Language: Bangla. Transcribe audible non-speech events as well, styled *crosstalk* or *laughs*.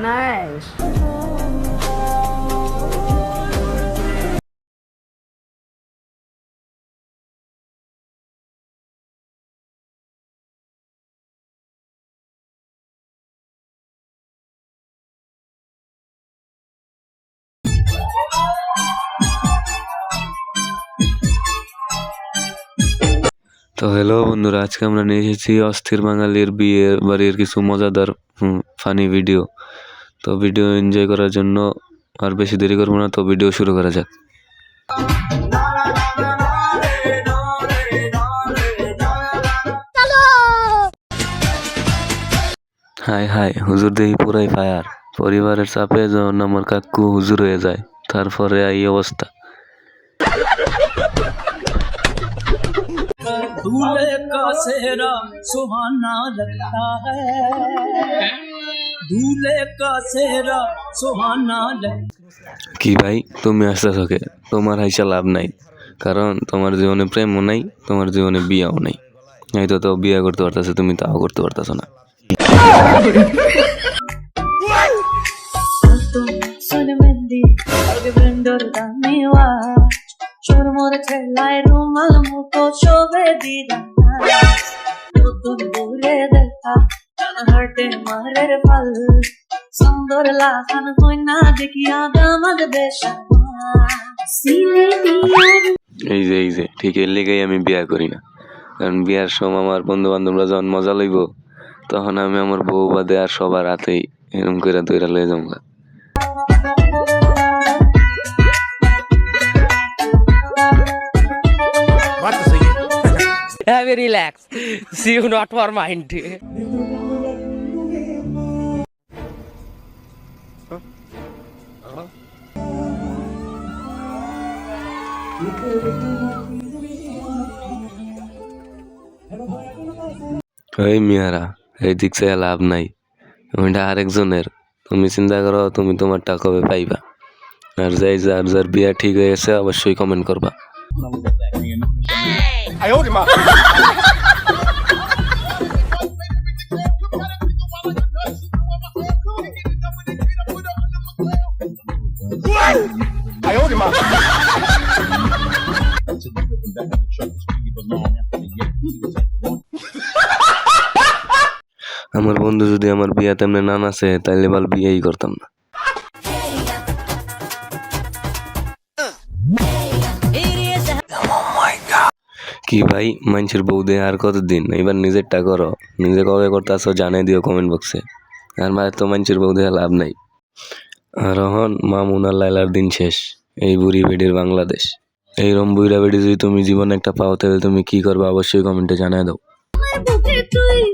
Nice. তো হ্যালো বন্ধুরা আজকে আমরা নিয়ে এসেছি অস্থির বাঙালির বিয়ে বাড়ির কিছু মজাদার ফানি ভিডিও তো ভিডিও এনজয় করার জন্য আর বেশি দেরি করবো না তো ভিডিও শুরু করা যাক হাই হাই হুজুর দেহি পুরাই ফায়ার পরিবারের চাপে যখন আমার কাকু হুজুর হয়ে যায় তারপরে এই অবস্থা दूल्हे का सेहरा सुहाना लगता है কি ভাই তুমি আসতেছ কে? তোমার হাইসা লাভ নাই। কারণ তোমার জীবনে প্রেমও নাই তোমার জীবনে বিয়াও নাই। এই তো তো বিয়ে করতে পারতেছে তুমি তাও করতে পারতেছো না. নতুন বলে দেখা হাটে মারের ফল সুন্দর লাগান হই না দেখিয়া দামাদ বেশা এই যে এই যে ঠিক এর লেগেই আমি বিয়া করি না কারণ বিয়ার সময় আমার বন্ধু বান্ধবরা যখন মজা লইব তখন আমি আমার বউ বাদে আর সবার হাতেই এরম করে দইরা লয়ে যাব Have a relax. See you not for mind. ওই মিয়ারা এই দিক থেকে লাভ নাই। ওইটা আরেকজনের। তুমি চিন্তা করো তুমি তোমারটা কবে পাইবা। আর যাই যার যার বিয়া ঠিক হয়ে গেছে অবশ্যই কমেন্ট করবা। *laughs* আমার বন্ধু যদি আমার বিয়া তেমনি না নাচে, তাইলে বাল বিয়েই করতাম না। কি ভাই মানুষের বউ দিয়ে আর কতদিন? এবার নিজেরটা করো। নিজে কবে করতেছো জানাই দিও কমেন্ট বক্সে আর মায়ের তো মানুষের বউ দিয়ে লাভ নাই। আর মা মুনার লাইলার দিন শেষ। এই বুড়ি বেডির বাংলাদেশ। এই রম বুড়া বেডি যদি তুমি জীবনে একটা পাও, তাহলে তুমি কি করবে অবশ্যই কমেন্টে জানিয়ে দাও। তুই